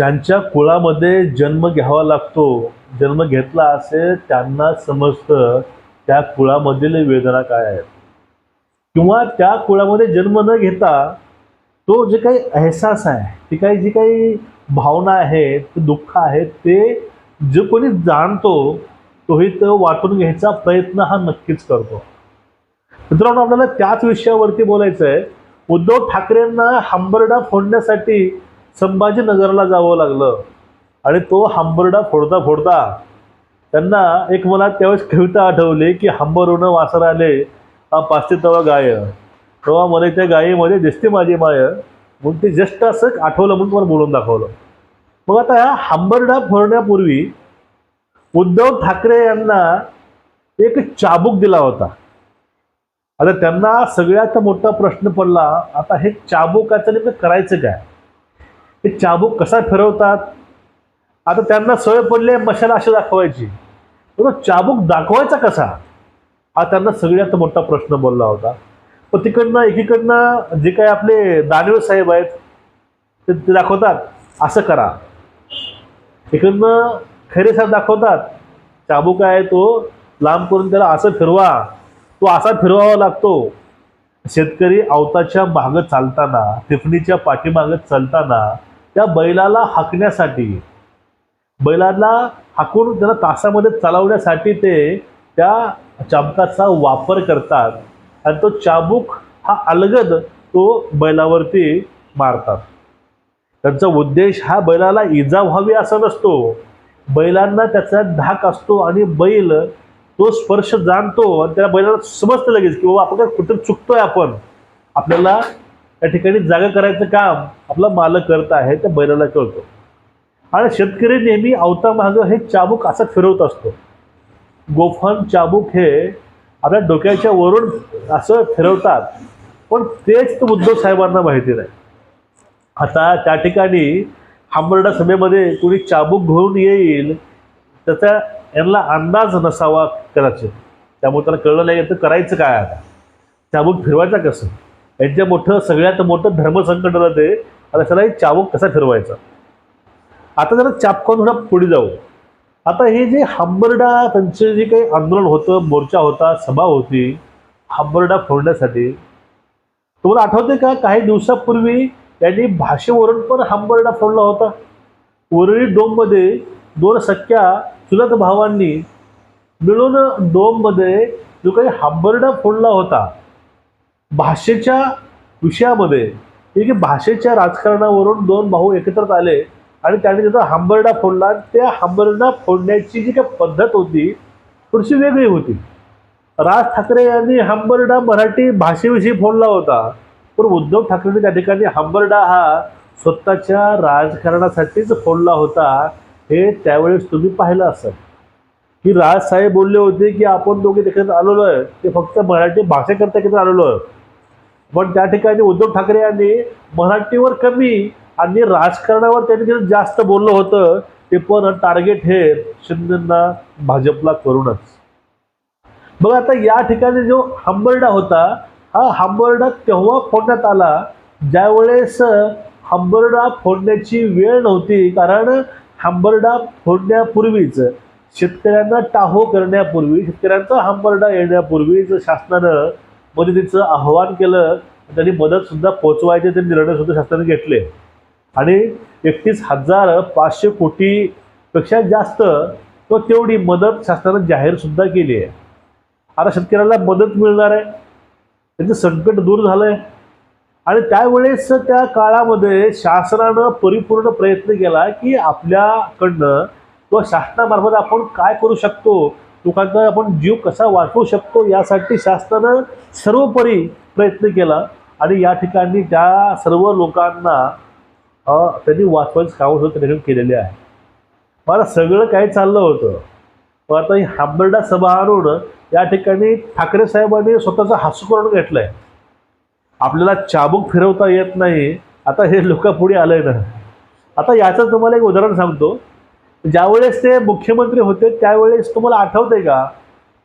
ज्यांच्या कुळामध्ये जन्म घ्यावा लागतो जन्म घेतला असेल त्यांना समजतं त्या कुळामधील वेदना काय आहेत. किंवा त्या कुळामध्ये जन्म न घेता तो जे काही अहसास आहे ती काही जी काही भावना आहेत ते दुःख आहेत ते जो कोणी जाणतो तोही तो वाटून घ्यायचा प्रयत्न हा नक्कीच करतो. मित्रांनो आपल्याला त्याच विषयावरती बोलायचं आहे उद्धव ठाकरेंना हंबरडा फोडण्यासाठी संभाजीनगरला जावं लागलं. आणि तो हांबरडा फोडता फोडता त्यांना एक मला त्यावेळेस कविता आठवली की हांबरून वासर आले हा पाचते तवा गाय. तेव्हा मला त्या गायीमध्ये दिसते माझी माय. म्हणून ते जस्ट असं आठवलं म्हणून तुम्हाला बोलून दाखवलं. मग आता ह्या हांबरडा फोडण्यापूर्वी उद्धव ठाकरे यांना एक चाबूक दिला होता. आता त्यांना सगळ्यात मोठा प्रश्न पडला आता हे चाबुकाचं नेमकं करायचं काय? ते चाबूक कसा फिरवतात? आता त्यांना सवय पडले मशाला अशी दाखवायची. तो चाबूक दाखवायचा कसा? हा त्यांना सगळ्यात मोठा प्रश्न बोलला होता. पण तिकडनं एकीकडनं जे काही आपले दानवे साहेब आहेत ते ते दाखवतात असं करा. इकडनं खरे साहेब दाखवतात चाबूक आहे तो लांब करून त्याला असं फिरवा. तो असा फिरवावा लागतो. शेतकरी अवताच्या मागं चालताना टिफणीच्या पाठीमागं चालताना त्या बैलाला हाकण्यासाठी बैलाला हाकून त्याला तासामध्ये चालवण्यासाठी ते त्या चाबकाचा वापर करतात आणि तो चाबूक हा अलगद तो बैलावरती मारतात. त्यांचा उद्देश हा बैलाला इजा व्हावी असा नसतो. बैलांना त्याचा धाक असतो आणि बैल तो स्पर्श जाणतो आणि त्या बैलाला समजतं लगेच की बाबा आपण काय कुठं चुकतोय आपण. आपल्याला त्या ठिकाणी जागा करायचं काम आपला मालक करत आहे त्या बैलाला कळतो. आणि शेतकरी नेहमी अवता मागं हे चाबूक असं फिरवत असतो. गोफन चाबूक हे आपल्या डोक्याच्या वरून असं फिरवतात. पण तेच तर उद्धव साहेबांना माहिती नाही. आता त्या ठिकाणी हांबरडा सभेमध्ये कुणी चाबूक घेऊन येईल त्याचा यांना अंदाज नसावा कदाचित. त्यामुळे त्याला कळलं नाही तर करायचं काय आता? चाबूक फिरवायचा कसं? यांच्या मोठं सगळ्यात मोठं धर्मसंकट आलं ते आता त्याला हे चाबूक कसा फिरवायचा? आता जरा चापकावून थोडा पुढे जाऊ. आता हे जे हांबरडा त्यांचं जे काही आंदोलन होतं मोर्चा होता सभा होती हांबरडा फोडण्यासाठी तुम्हाला आठवते का? काही दिवसापूर्वी त्यांनी भाषेवरून पण हांबरडा फोडला होता. वरळी डोममध्ये दोन सख्या चुलत भावांनी मिळून डोममध्ये जो काही हांबरडा फोडला होता भाषेच्या विषयामध्ये हे की भाषेच्या राजकारणावरून दोन भाऊ एकत्रच आले आणि त्याने त्याचा हंबरडा फोडला. आणि त्या हांबरडा फोडण्याची जी काही पद्धत होती थोडीशी वेगळी होती. राज ठाकरे यांनी हंबरडा मराठी भाषेविषयी फोडला होता. पण उद्धव ठाकरेंनी त्या ठिकाणी हंबरडा हा स्वतःच्या राजकारणासाठीच फोडला होता हे त्यावेळेस तुम्ही पाहिलं असेल. की राजसाहेब बोलले होते की आपण दोघे तिकडे आलेलो आहे ते फक्त मराठी भाषेकरता किती आलेलो आहे. पण त्या ठिकाणी उद्धव ठाकरे यांनी मराठीवर कमी आणि राजकारणावर त्यांनी जास्त बोललं होतं ते पण टार्गेट हे शिंदेना भाजपला करूनच. बघा आता या ठिकाणी जो हंबरडा होता हा हंबरडा तेव्हा फोडण्यात आला ज्यावेळेस हंबरडा फोडण्याची वेळ नव्हती कारण हंबरडा फोडण्यापूर्वीच शेतकऱ्यांना टाहो करण्यापूर्वी शेतकऱ्यांचा हंबरडा येण्यापूर्वीच शासनानं मदतीचं आव्हान केलं त्यांनी मदतसुद्धा पोचवायचे ते निर्णय सुद्धा शासनाने घेतले. आणि एकतीस हजार पाचशे कोटीपेक्षा जास्त तो तेवढी मदत शासनानं जाहीरसुद्धा केली आहे. आता शेतकऱ्याला मदत मिळणार आहे. त्यांचं संकट दूर झालं आहे आणि त्यावेळेस त्या काळामध्ये शासनानं परिपूर्ण प्रयत्न केला की आपल्याकडनं किंवा शासनामार्फत आपण काय करू शकतो लोकांचा आपण जीव कसा वाचवू शकतो यासाठी शासनानं सर्वोपरी प्रयत्न केला. आणि या ठिकाणी त्या सर्व लोकांना त्यांनी वाचवायचं काम सुद्धा केलेले आहे. मला सगळं काही चाललं होतं. पण आता ही हांबर्डा सभा आणून या ठिकाणी ठाकरे साहेबांनी स्वतःचं हासू करून आहे आपल्याला चाबूक फिरवता येत नाही. आता हे लोक पुढे आलं आहे ना. आता याचं तुम्हाला एक उदाहरण सांगतो. ज्यावेळेस ते मुख्यमंत्री होते त्यावेळेस तुम्हाला आठवतंय का?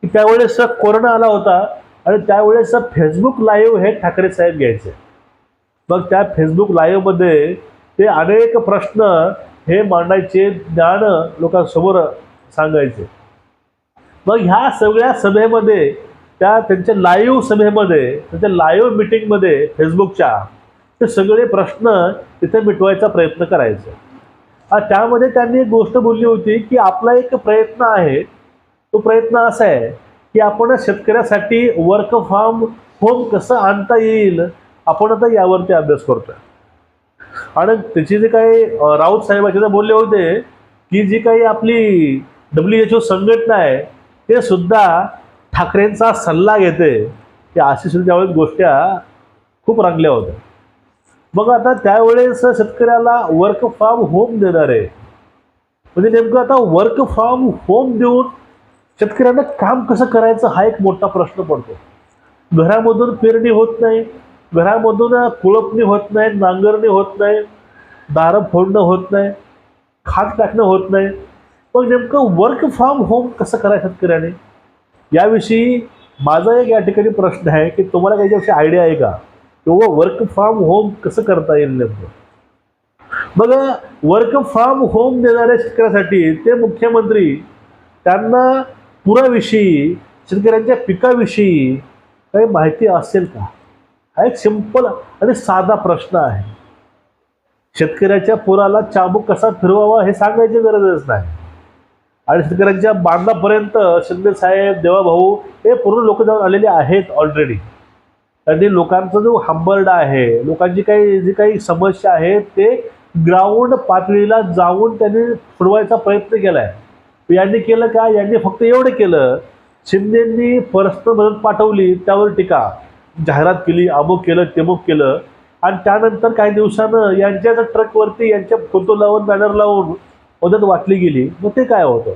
की त्यावेळेस कोरोना आला होता आणि त्यावेळेस फेसबुक लाईव्ह हे ठाकरे साहेब घ्यायचे. मग त्या फेसबुक लाईव्हमध्ये ते अनेक प्रश्न हे मांडायचे ज्ञान लोकांसमोर सांगायचे. मग ह्या सगळ्या सभेमध्ये त्या त्यांच्या लाईव्ह सभेमध्ये त्यांच्या लाईव्ह मिटिंगमध्ये फेसबुकच्या ते सगळे प्रश्न तिथे मिटवायचा प्रयत्न करायचे. त्यामध्ये त्यांनी एक गोष्ट बोलली होती की आपला एक प्रयत्न आहे तो प्रयत्न असा आहे की आपण शेतकऱ्यासाठी वर्क फ्रॉम होम कसं आणता येईल आपण आता यावरती अभ्यास करतोय. आणि त्याचे जे काही राऊत साहेबाचे ते बोलले होते की जी काही आपली डब्ल्यू एच ओ संघटना आहे ते सुद्धा ठाकरेंचा सल्ला घेते. की अशी सुद्धा त्यावेळेस गोष्टी खूप रंगल्या होत्या. मग आता त्यावेळेस शेतकऱ्याला वर्क फ्रॉम होम देणार आहे. म्हणजे नेमकं आता वर्क फ्रॉम होम देऊन शेतकऱ्यांना काम कसं करायचं हा एक मोठा प्रश्न पडतो. घरामधून पेरणी होत नाही घरामधून कुळपणी होत नाही नांगरणी होत नाही दारं फोडणं होत नाही खात टाकणं होत नाही. मग नेमकं वर्क फ्रॉम होम कसं करायचं शेतकऱ्याने? याविषयी माझा एक या ठिकाणी प्रश्न आहे की तुम्हाला काही आयडिया आहे का? किंवा वर्क फ्रॉम होम कसं करता येईल नेमकं? मग वर्क फ्रॉम होम देणाऱ्या शेतकऱ्यासाठी ते मुख्यमंत्री त्यांना पुराविषयी शेतकऱ्यांच्या पिकाविषयी काही माहिती असेल का? हा एक सिंपल आणि साधा प्रश्न आहे. शेतकऱ्याच्या पुराला चाबूक कसा फिरवावा हे सांगायची गरजच नाही. आणि शेतकऱ्यांच्या बांधापर्यंत शिंदे साहेब देवाभाऊ हे पूर्ण लोक जाऊन आलेले आहेत ऑलरेडी त्यांनी लोकांचा जो हंबरडा आहे लोकांची काही जी काही समस्या आहे ते ग्राउंड पातळीला जाऊन त्यांनी सोडवायचा प्रयत्न केला आहे यांनी केलं का? यांनी फक्त एवढं केलं शिंदेंनी परस्पर मदत पाठवली त्यावर टीका. जाहिरात केली अमुक केलं तेमुक केलं. आणि त्यानंतर काही दिवसानं यांच्याच ट्रकवरती यांच्या फोटो लावून बॅनर लावून मदत वाटली गेली. मग ते काय होतं?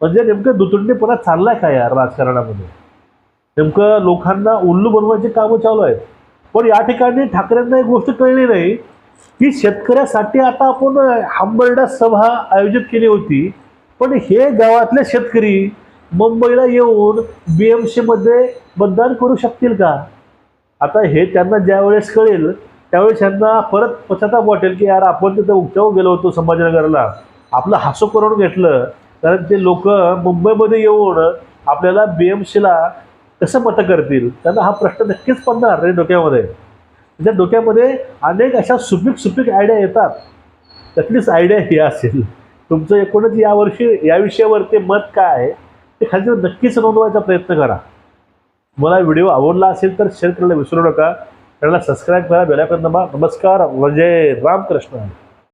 म्हणजे नेमकं दुतुंडीपणा चाललाय काय यार राजकारणामध्ये? नेमकं लोकांना उल्लू बनवायचे कामं चालू आहेत. पण या ठिकाणी ठाकरेंना एक गोष्ट कळली नाही. की शेतकऱ्यासाठी आता आपण हंबरडा सभा आयोजित केली होती. पण हे गावातले शेतकरी मुंबईला येऊन बी एम सीमध्ये मतदान करू शकतील का? आता हे त्यांना ज्यावेळेस कळेल त्यावेळेस त्यांना परत पश्चाताप वाटेल की यार आपण तिथं उच्चाव गेलो होतो संभाजीनगरला. आपलं हसू करून घेतलं. कारण ते लोक मुंबईमध्ये येऊन आपल्याला बी एम सीला कसं मतं करतील? त्यांना हा प्रश्न नक्कीच पडणार रे डोक्यामध्ये. त्याच्या डोक्यामध्ये अनेक अशा सुपीक सुपीक आयडिया येतात. त्यातलीच आयडिया ही असेल. तुमचं एकूणच यावर्षी या विषयावरती मत काय आहे ते खाली नक्कीच नोंदवायचा प्रयत्न करा. मला व्हिडिओ आवडला असेल तर शेअर करायला विसरू नका. त्याला सबस्क्राईब करा बेलायकन दाबा नमस्कार. म्हणजे रामकृष्ण.